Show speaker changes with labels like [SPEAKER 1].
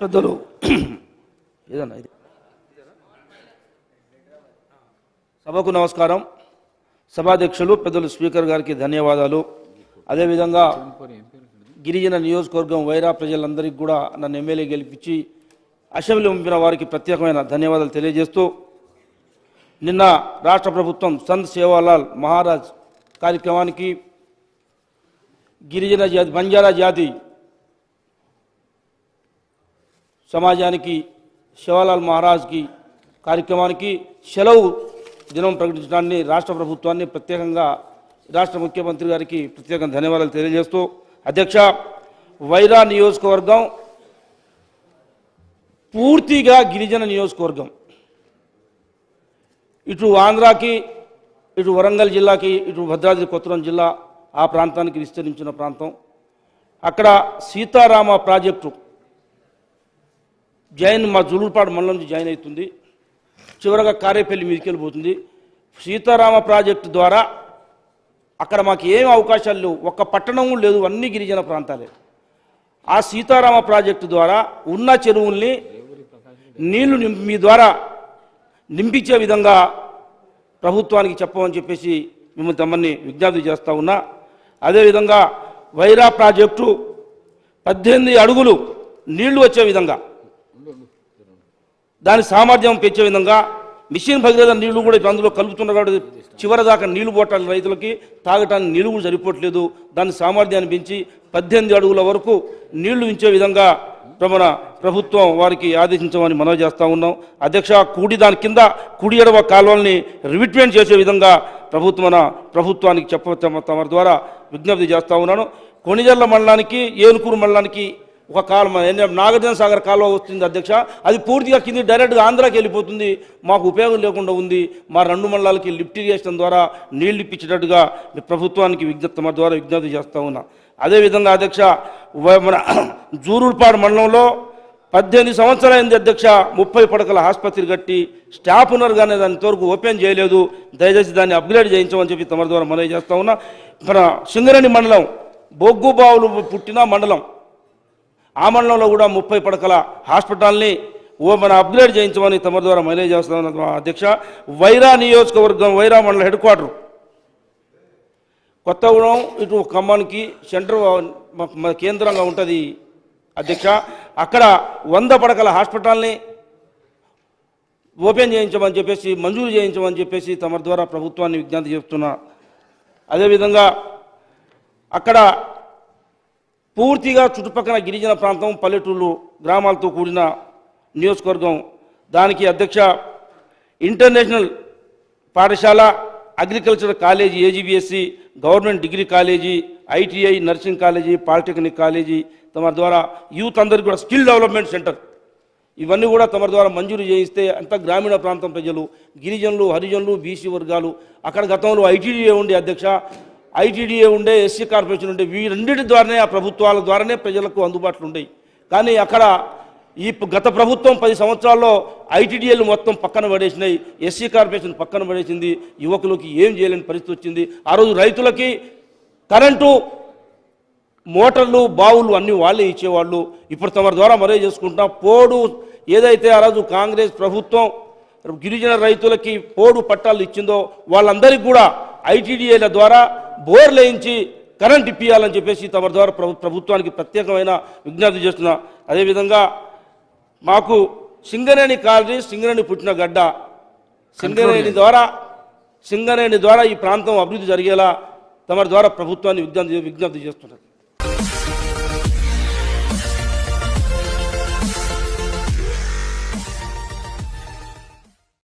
[SPEAKER 1] పెద్దలు. ఏదన్నా ఇది? సభకు నమస్కారం. సభాధ్యక్షులు పెద్దలు స్పీకర్ గారికి ధన్యవాదాలు. అదేవిధంగా గిరిజన నియోజకవర్గం వైరా ప్రజలందరికీ కూడా నన్ను ఎమ్మెల్యే గెలిపించి అసెంబ్లీ పంపిన వారికి ప్రత్యేకమైన ధన్యవాదాలు తెలియజేస్తూ నిన్న రాష్ట్ర ప్రభుత్వం సంత్ సేవాలాల్ మహారాజ్ కార్యక్రమానికి గిరిజన జాతి బంజారా జాతి సమాజానికి శివలాల్ మహారాజ్కి కార్యక్రమానికి సెలవు దినం ప్రకటించడాన్ని రాష్ట్ర ప్రభుత్వాన్ని ప్రత్యేకంగా రాష్ట్ర ముఖ్యమంత్రి గారికి ప్రత్యేకంగా ధన్యవాదాలు తెలియజేస్తూ అధ్యక్ష వైరా నియోజకవర్గం పూర్తిగా గిరిజన నియోజకవర్గం. ఇటు ఆంధ్రాకి ఇటు వరంగల్ జిల్లాకి ఇటు భద్రాద్రి కొత్తగూడెం జిల్లా ఆ ప్రాంతానికి విస్తరించిన ప్రాంతం. అక్కడ సీతారామ ప్రాజెక్టు జాయిన్ మా జులుపాడు మండలం నుంచి జాయిన్ అవుతుంది. చివరగా కారేపల్లి మీదకి వెళ్ళిపోతుంది. సీతారామ ప్రాజెక్టు ద్వారా అక్కడ మాకు ఏం అవకాశాలు లేవు. ఒక్క పట్టణం లేదు అన్ని గిరిజన ప్రాంతాలే. ఆ సీతారామ ప్రాజెక్టు ద్వారా ఉన్న చెరువుల్ని నీళ్ళు మీ ద్వారా నింపించే విధంగా ప్రభుత్వానికి చెప్పమని చెప్పేసి మిమ్మల్ని తమ్మని విజ్ఞప్తి చేస్తూ ఉన్నా. అదేవిధంగా వైరా ప్రాజెక్టు పద్దెనిమిది అడుగులు నీళ్ళు వచ్చే విధంగా దాని సామర్థ్యం పెంచే విధంగా మిషన్ భగీరథ నీళ్ళు కూడా అందులో కలుపుతున్నారు కాబట్టి చివరి దాకా నీళ్ళు పోటాలి రైతులకి తాగటానికి నీళ్ళు కూడా సరిపోవట్లేదు. దాని సామర్థ్యాన్ని పెంచి పద్దెనిమిది అడుగుల వరకు నీళ్ళు ఇచ్చే విధంగా మన ప్రభుత్వం వారికి ఆదేశించమని మనవి చేస్తూ ఉన్నాం. అధ్యక్ష కూడి దాని కింద కుడి ఎడవ కాలువల్ని రివిట్మెంట్ చేసే విధంగా ప్రభుత్వం ప్రభుత్వానికి చెప్ప తమ ద్వారా విజ్ఞప్తి చేస్తూ ఉన్నాను. కొణిజర్ల మండలానికి ఏనుకూరు మండలానికి ఒక కాలం నాగార్జున సాగర్ కాలువ వస్తుంది అధ్యక్ష. అది పూర్తిగా కింది డైరెక్ట్గా ఆంధ్రాకి వెళ్ళిపోతుంది. మాకు ఉపయోగం లేకుండా ఉంది. మా రెండు మండలాలకి లిఫ్ట్ ఇరిగేషన్ ద్వారా నీళ్ళు ఇప్పించేటట్టుగా ప్రభుత్వానికి విజ్ఞప్తి ద్వారా విజ్ఞప్తి చేస్తూ ఉన్నా. అదేవిధంగా అధ్యక్ష మన జూరుపాడు మండలంలో పద్దెనిమిది సంవత్సరాలైంది అధ్యక్ష ముప్పై పడకల ఆసుపత్రి కట్టి స్టాఫ్ ఉన్నారు కానీ దాని ఇంతవరకు ఓపెన్ చేయలేదు. దయచేసి దాన్ని అప్గ్రేడ్ చేయించమని చెప్పి తమ ద్వారా మనవి చేస్తా ఉన్నా. మన సింగరేణి మండలం బొగ్గు బావులు పుట్టిన మండలం. ఆ మండలంలో కూడా ముప్పై పడకల హాస్పిటల్ని ఓ మన అప్గ్రేడ్ చేయించమని తమ ద్వారా మేనేజ్ చేస్తామని అధ్యక్ష. వైరా నియోజకవర్గం వైరా మండల హెడ్ క్వార్టర్. కొత్తగూడెం ఇటు ఖమ్మానికి సెంటర్ కేంద్రంగా ఉంటుంది అధ్యక్ష. అక్కడ వంద పడకల హాస్పిటల్ని ఓపెన్ చేయించమని చెప్పేసి మంజూరు చేయించమని చెప్పేసి తమ ద్వారా ప్రభుత్వాన్ని విజ్ఞప్తి చేస్తున్నా. అదేవిధంగా అక్కడ పూర్తిగా చుట్టుపక్కల గిరిజన ప్రాంతం పల్లెటూళ్ళు గ్రామాలతో కూడిన నియోజకవర్గం. దానికి అధ్యక్ష ఇంటర్నేషనల్ పాఠశాల agriculture college AG BSc government degree college ITI nursing college polytechnic college తమ ద్వారా యూత్ అందరికీ కూడా స్కిల్ డెవలప్మెంట్ సెంటర్. ఇవన్నీ కూడా తమ ద్వారా మంజూరు చేయిస్తే అంత గ్రామీణ ప్రాంతం ప్రజలు గిరిజనులు హరిజనులు బీసీ వర్గాలు అక్కడ గతంలో ఐటీడీఏ ఉండే అధ్యక్ష ఐటీడీఏ ఉండే ఎస్సీ కార్పొరేషన్ ఉండే వీరన్నిటి ద్వారానే ఆ ప్రభుత్వాల ద్వారానే ప్రజలకు అందుబాటులో ఉండేవి. కానీ అక్కడ ఈ గత ప్రభుత్వం పది సంవత్సరాల్లో ఐటీడీఏలు మొత్తం పక్కన పడేసినాయి ఎస్సీ కార్పొరేషన్ పక్కన పడేసింది యువకులకి ఏం చేయలేని పరిస్థితి వచ్చింది. ఆ రోజు రైతులకి కరెంటు మోటార్లు బావులు అన్నీ వాళ్ళే ఇచ్చేవాళ్ళు. ఇప్పుడు తమ ద్వారా మరే చేసుకుంటాం పోడు ఏదైతే ఆ రోజు కాంగ్రెస్ ప్రభుత్వం గిరిజన రైతులకి పోడు పట్టాలు ఇచ్చిందో వాళ్ళందరికీ కూడా ఐటీడీఏల ద్వారా బోర్లు వేయించి కరెంట్ ఇప్పియాలని చెప్పేసి తమ ద్వారా ప్రభు ప్రభుత్వానికి ప్రత్యేకమైన విజ్ఞప్తి చేస్తున్నా. అదేవిధంగా మాకు సింగరేణి కాలనీ సింగరేణి పుట్టిన గడ్డ సింగరేణి ద్వారా సింగరేణి ద్వారా ఈ ప్రాంతం అభివృద్ధి జరిగేలా తమ ద్వారా ప్రభుత్వాన్ని విజ్ఞప్తి విజ్ఞప్తి చేస్తున్నారు.